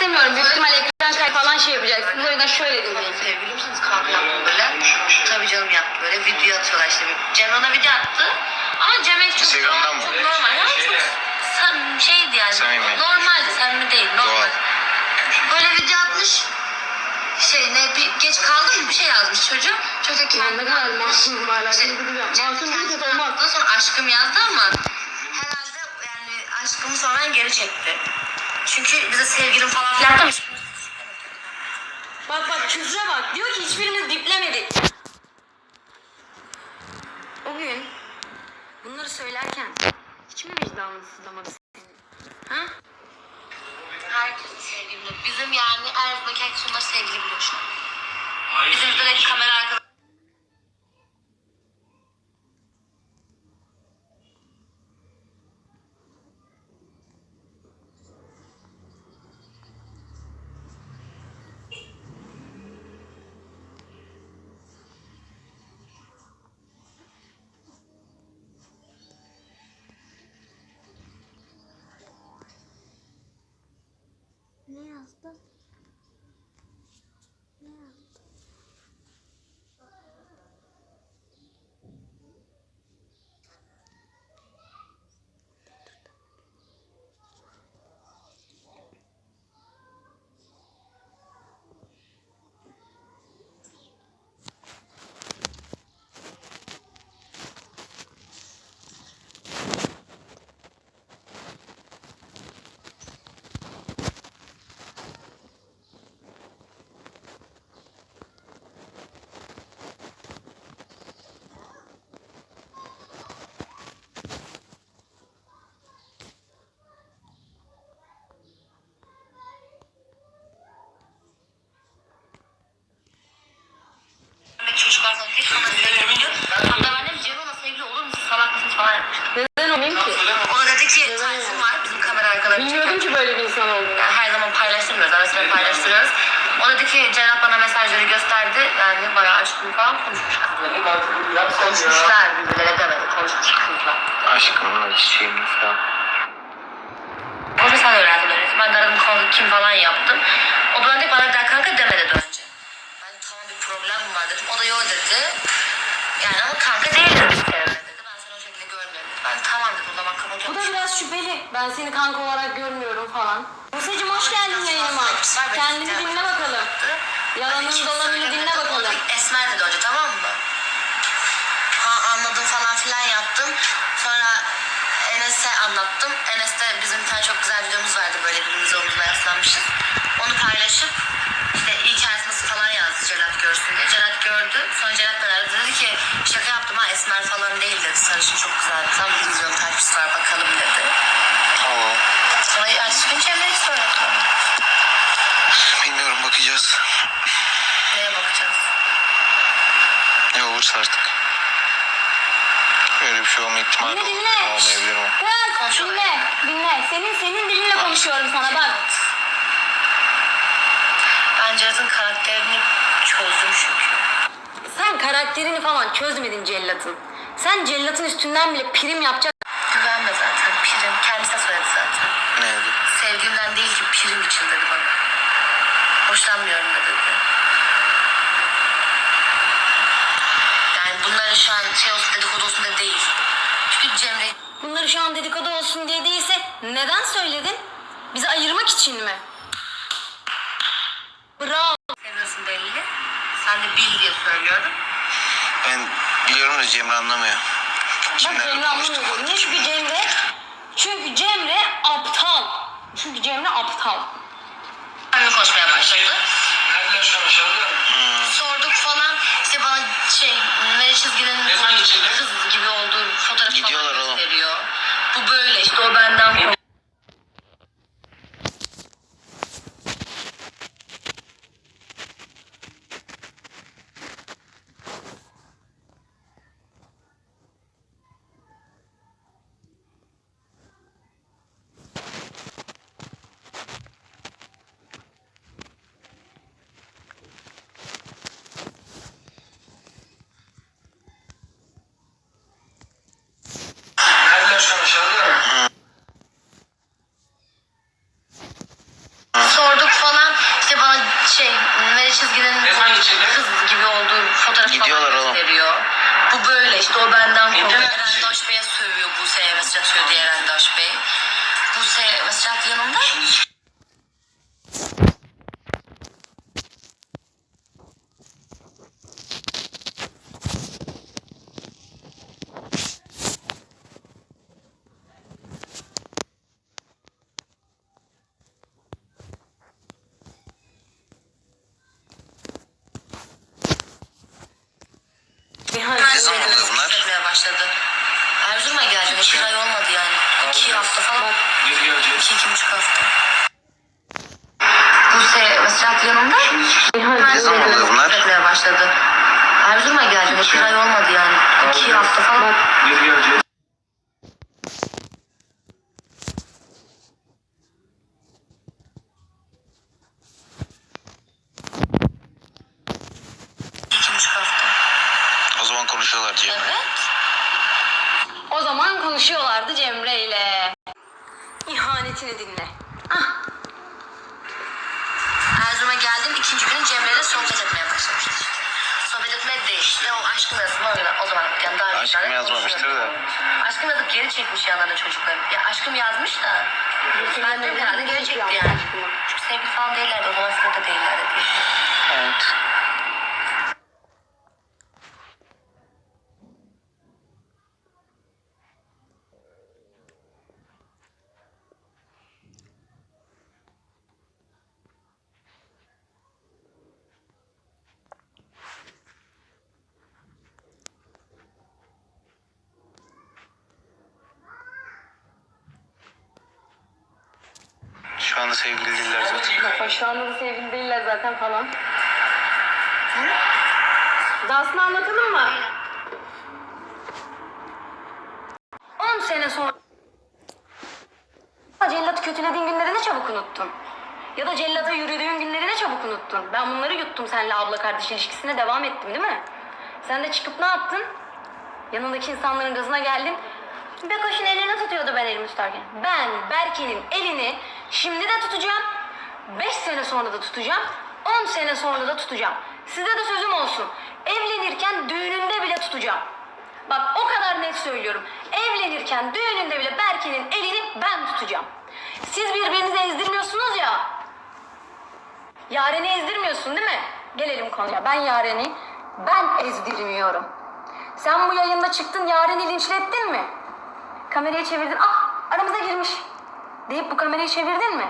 istemiyorum. Büyük ihtimalle ekran kaydı falan şey yapacaksınız. O yüzden şöyle dinleyin. Sevgili misiniz kanka yaptı böyle? Tabii canım yaptı böyle video atıyorlar işte. Cem ona video attı. Ama Cem çok, Instagram'dan çok normal. Ya çok sam- şeydi yani. Samimi. Normaldi, samimi değil. Normal. Doğal. Böyle video atmış. Şey ne bir geç kaldı mı bir şey yazmış çocuk. Çocuk ne kadar masum hala. İşte, Masum bir kız olmaz. Sonra aşkım yazdı ama herhalde yani aşkımı sonradan geri çekti. Çünkü bize sevgilim falan filan demiş. Bak bak küfre bak. Diyor ki hiçbirimiz diplemedik. O gün bunları söylerken hiç mi vicdanın sızlamadı senin? Ha? Herkesin sevgili biliyor. Bizim yani Erzurum'daki herkes onları sevgili biliyor şu an. Bizim direkt kamera arkada. Ne yazdın? Ne yazdın? Çocuklar sana hiç sana sevgili biliyor. Hatta ben de Cem ona sevgili olur musun? Salak mısınız falan yapmış. Neden olmayayım ki? O da dedi ki Tayfun var bizim kamera arkadaşı. Bilmiyordum ki böyle bir insan olduğunu. Yani her zaman sıra paylaştırıyoruz. O dedi ki Cenap bana mesajları gösterdi. Yani bayağı aşkım falan konuşmuşlar. Konuşmuşlar birbirlerine demedi. Konuşmuş kızlar. Aşkımla çiçeğimle falan. Onu sen öğrendin öyle. Ben de aradım kim falan yaptım. O da bana dedi bana kanka demedi de önce. Ben tamam bir problem mi var dedim. O da yok dedi. Yani ama kanka değil dedi. dedi. Ben seni o şekilde görmüyorum. Ben tamam dedim o zaman Bu kapatıyorum. da biraz şüpheli. Ben seni kanka olarak görmüyorum falan. Buse'cim hoş geldin yayınıma. Kendini dinle bakalım. Yalanın dolanını dinle bakalım. Esmer dedi önce tamam mı? Ha anladım falan filan yaptım. Sonra Enes'e anlattım. Enes'te bizim bir tane çok güzel videomuz vardı böyle birbirimize omuzuna yaslanmışız. Onu paylaşıp işte iyi kendisi falan yazdı Celat görsün diye. Celat gördü. Sonra Celat bana aradı. Dedi ki şaka yaptım ha Esmer falan değil dedi. Sarışın çok güzel. Tam bir milyon takipçisi var bakalım dedi. Tamam. Sonra yani çıkınca Emre'yi söyledim. Bilmiyorum bakacağız. Neye bakacağız? Ne olursa artık. Öyle bir şey olma ihtimali Dinle dinle. Olmayabilir o. Kız dinle. Dinle. Senin senin dilinle konuşuyorum sana bak. Ben Cerat'ın karakterini çözdüm çünkü. Sen karakterini falan çözmedin cellatın. Sen cellatın üstünden bile prim yapacak. Güvenme zaten prim. Kendisi de söyledi zaten. Ne dedi? Sevgimden değil ki prim için dedi bana. Hoşlanmıyorum da dedi. Yani bunların şu an şey olsun dedikodu olsun da değil. Çünkü Cemre Bunları şu an dedikodu olsun diye değilse neden söyledin? Bizi ayırmak için mi? Bravo. seviyorsun belli. Sen de bil diye söylüyorum. Ben biliyorum da Cemre anlamıyor. Bak Kimlerle Cemre konuştuk anlamıyor. Niye? Çünkü Cemre çünkü Cemre aptal. Çünkü Cemre aptal. Benimle konuşmaya başladı. Sorduk falan. İşte bana şey ne çizginin kız gibi olduğu fotoğrafı Gidiyorlar falan oğlum. gösteriyor. Bu böyle işte o benden korkuyor. ünlü olduğu fotoğrafı Gidiyorlar falan oğlum. Bu böyle işte o benden korkuyor. Eren Daş Bey'e sövüyor Buse'ye mesaj atıyor diye Eren Daş Bey. Buse mesaj attığında başladı. Erzurum'a geldim. İki, iki ay olmadı yani. Abi, hafta falan. Biz geleceğiz. İki, iki buçuk hafta. Buse mesela yanımda. Şimdi bunlar. başladı. Erzurum'a geldim. İki şey- ay olmadı yani. İki hafta falan. Biz geleceğiz. İhanetini dinle. Ah, Erzurum'a geldim. ikinci gün Cemre ile sohbet etmeye başlamıştık. Sohbet etmek de işte o aşkım yazısını o, o zaman yani daha Aşkım yazmamıştır da. Aşkım yazıp geri çekmiş yanlarına çocukları. Ya aşkım yazmış da. Ben diyorum herhalde geri çekti yani. Çünkü sevgili falan değillerdi. O zaman flörte değillerdi diye. Evet. Şu anda sevgili değiller zaten. şu anda da sevgili değiller zaten falan. Dahasını anlatalım mı? 10 sene sonra cellatı kötülediğin günleri ne çabuk unuttun. Ya da cellata yürüdüğün günleri ne çabuk unuttun. Ben bunları yuttum seninle abla kardeş ilişkisine devam ettim değil mi? Sen de çıkıp ne yaptın? Yanındaki insanların gazına geldin. Bekoş'un elini tutuyordu ben elimi tutarken. Ben Berke'nin elini şimdi de tutacağım. 5 sene sonra da tutacağım. 10 sene sonra da tutacağım. Size de sözüm olsun. Evlenirken düğününde bile tutacağım. Bak o kadar net söylüyorum. Evlenirken düğününde bile Berke'nin elini ben tutacağım. Siz birbirinizi ezdirmiyorsunuz ya. Yaren'i ezdirmiyorsun değil mi? Gelelim konuya. Ben Yaren'i ben ezdirmiyorum. Sen bu yayında çıktın Yaren'i linçlettin mi? Kamerayı çevirdin. Ah aramıza girmiş. Deyip bu kamerayı çevirdin mi?